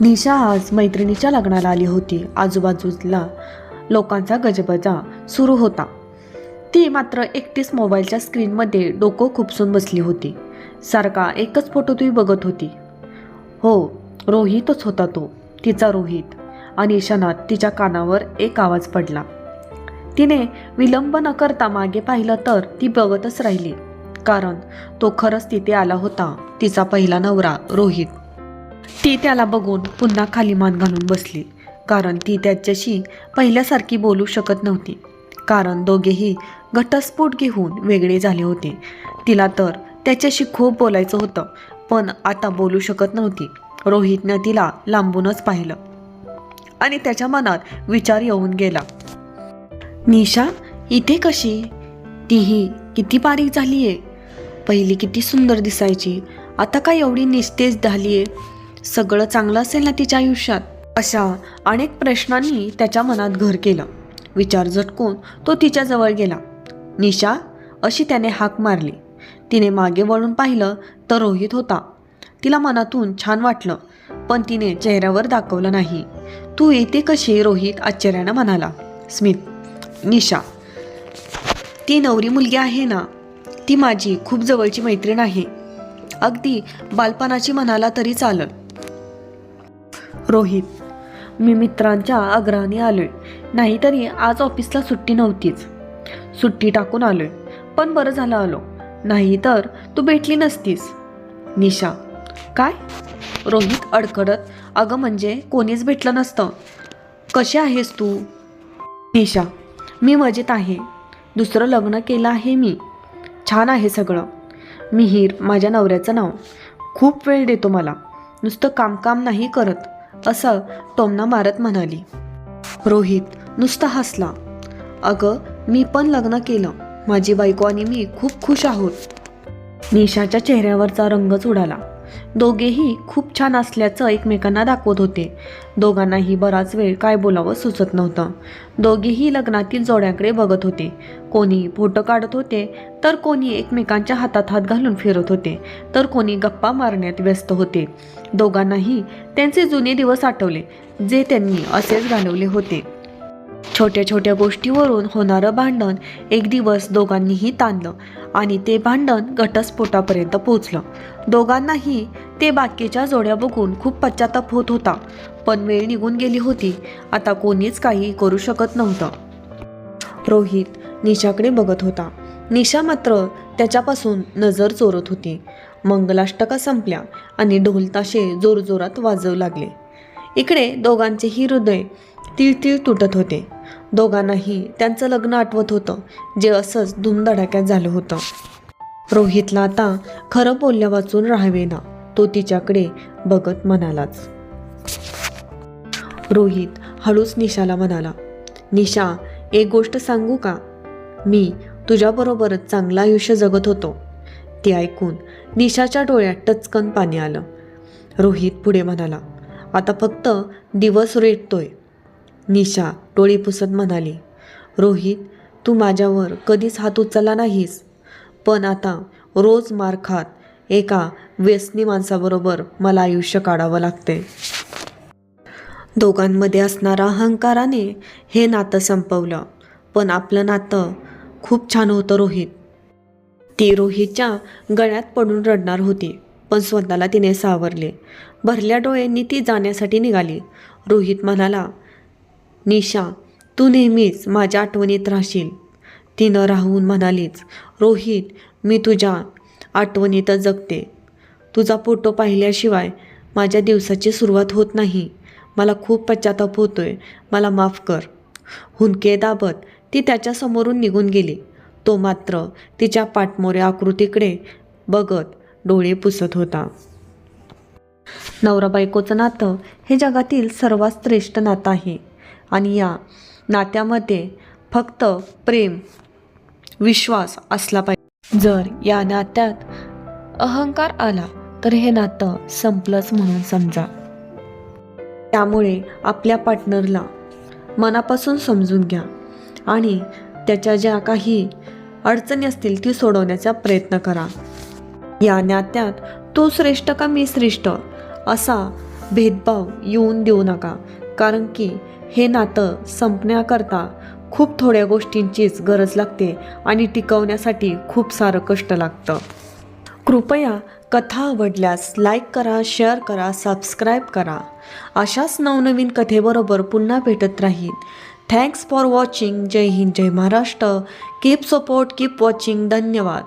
निशा आज मैत्रिणीच्या लग्नाला आली होती. आजूबाजूला लोकांचा गजबजा सुरू होता. ती मात्र एकटीच मोबाईलच्या स्क्रीनमध्ये डोकं खुपसून बसली होती. सारखा एकच फोटो ती बघत होती. हो रोहितच होता तो तिचा रोहित. आणि क्षणात तिच्या कानावर एक आवाज पडला. तिने विलंब न करता मागे पाहिलं तर ती बघतच राहिली. कारण तो खरंच तिथे आला होता तिचा पहिला नवरा रोहित. ती त्याला बघून पुन्हा खाली मान घालून बसली. कारण ती त्याच्याशी पहिल्यासारखी बोलू शकत नव्हती. कारण दोघेही घटस्फोट घेऊन वेगळे झाले होते. तिला तर त्याच्याशी खूप बोलायचं होतं पण आता बोलू शकत नव्हती. रोहितनं तिला लांबूनच पाहिलं. आणि त्याच्या मनात विचार येऊन गेला. निशा इथे कशी? तीही किती बारीक झालीये. पहिली किती सुंदर दिसायची. आता काय एवढी निस्तेज झालीये. सगळं चांगलं असेल ना तिच्या आयुष्यात? अशा अनेक प्रश्नांनी त्याच्या मनात घर केलं. विचार झटकून तो तिच्याजवळ गेला. निशा अशी त्याने हाक मारली. तिने मागे वळून पाहिलं तर रोहित होता. तिला मनातून छान वाटलं पण तिने चेहऱ्यावर दाखवलं नाही. तू येते कशी? रोहित आश्चर्यानं म्हणाला. स्मित निशा ती नवरी मुलगी आहे ना? ती माझी खूप जवळची मैत्रीण आहे. अगदी बालपणाची म्हणाला तरी चालत. रोहित. मी मित्रांच्या आग्रहाने आलोय. नाहीतरी आज ऑफिसला सुट्टी नव्हतीच. सुट्टी टाकून आलोय. पण बरं झालं आलो. नाही तर तू भेटली नसतीस. निशा. काय? रोहित अडकडत अगं म्हणजे कोणीच भेटलं नसतं. कशी आहेस तू? निशा. मी मजेत आहे. दुसरं लग्न केलं आहे मी. छान आहे सगळं. मिहीर माझ्या नवऱ्याचं नाव. खूप वेळ देतो मला. नुसतं कामकाम नाही करत. असं टोमना मारत म्हणाली. रोहित नुसता हसला. अगं मी पण लग्न केलं. माझी बायको आणि मी खूप खुश आहोत. निशाच्या चेहऱ्यावरचा रंगच उडाला. दोघेही खूप छान असल्याचं एकमेकांना दाखवत होते. दोघांनाही बराच वेळ काय बोलावं सुचत नव्हतं. दोघेही लग्नातील जोड्याकडे बघत होते. कोणी फोटो काढत होते तर कोणी एकमेकांच्या हातात हात घालून फिरत होते तर कोणी गप्पा मारण्यात व्यस्त होते. दोघांनाही त्यांचे जुने दिवस आठवले जे त्यांनी असेच घालवले होते. छोट्या छोट्या गोष्टीवरून होणारं भांडण एक दिवस दोघांनीही ताणलं आणि ते भांडण घटस्फोटापर्यंत पोचलं. दोघांनाही ते बाकीच्या जोड्या बघून खूप पश्चाताप होत होता पण वेळ निघून गेली होती. आता कोणीच काही करू शकत नव्हतं. रोहित निशाकडे बघत होता. निशा मात्र त्याच्यापासून नजर चोरत होती. मंगलाष्टका संपल्या आणि ढोलताशे जोरजोरात वाजवू लागले. इकडे दोघांचेही हृदय तिळतिळ तुटत होते. दोघांनाही त्यांचं लग्न आठवत होतं जे असंच धुमधडाक्यात झालं होतं. रोहितला आता खरं बोलल्या वाचून राहावेना तो तिच्याकडे बघत म्हणालाच. रोहित हळूच निशाला म्हणाला निशा एक गोष्ट सांगू का? मी तुझ्याबरोबरच चांगलं आयुष्य जगत होतो. ते ऐकून निशाच्या डोळ्यात टचकन पाणी आलं. रोहित पुढे म्हणाला आता फक्त दिवस रेटतोय. निशा टोळी पुसत म्हणाली रोहित तू माझ्यावर कधीच हात उचलला नाहीस. पण आता रोज मार खात एका व्यसनी माणसाबरोबर मला आयुष्य काढावं लागते दोघांमध्ये असणारा अहंकाराने हे नातं संपवलं पण आपलं नातं खूप छान होतं रोहित. ती रोहितच्या गळ्यात पडून रडणार होती. पण स्वतःला तिने सावरले. भरल्या डोळ्यांनी ती जाण्यासाठी निघाली. रोहित म्हणाला निशा तू नेहमीच माझ्या आठवणीत राहशील. तिनं राहून म्हणालीच रोहित मी तुझ्या आठवणीतच जगते. तुझा फोटो पाहिल्याशिवाय माझ्या दिवसाची सुरुवात होत नाही. मला खूप पश्चाताप होतोय. मला माफ कर. हुंके दाबत ती त्याच्यासमोरून निघून गेली. तो मात्र तिच्या पाठमोऱ्या आकृतीकडे बघत डोळे पुसत होता. नवरा बायकोचं नातं हे जगातील सर्वात श्रेष्ठ नातं आहे. आणि या नात्यामध्ये फक्त प्रेम विश्वास असला पाहिजे. जर या नात्यात अहंकार आला तर हे नातं संपलंच म्हणून समजा. त्यामुळे आपल्या पार्टनरला मनापासून समजून घ्या आणि त्याच्या ज्या काही अडचणी असतील ती सोडवण्याचा प्रयत्न करा. या नात्यात तो श्रेष्ठ का मी श्रेष्ठ? असा भेदभाव येऊन देऊ नका. कारण की हे नातं संपण्याकरता खूप थोड्या गोष्टींचीच गरज लागते आणि टिकवण्यासाठी खूप सारं कष्ट लागतं. कृपया कथा आवडल्यास लाईक करा शेअर करा सबस्क्राईब करा. अशाच नवनवीन कथेबरोबर पुन्हा भेटत राहीन. थँक्स फॉर वॉचिंग जय हिंद जय Maharashtra. Keep support keep watching धन्यवाद.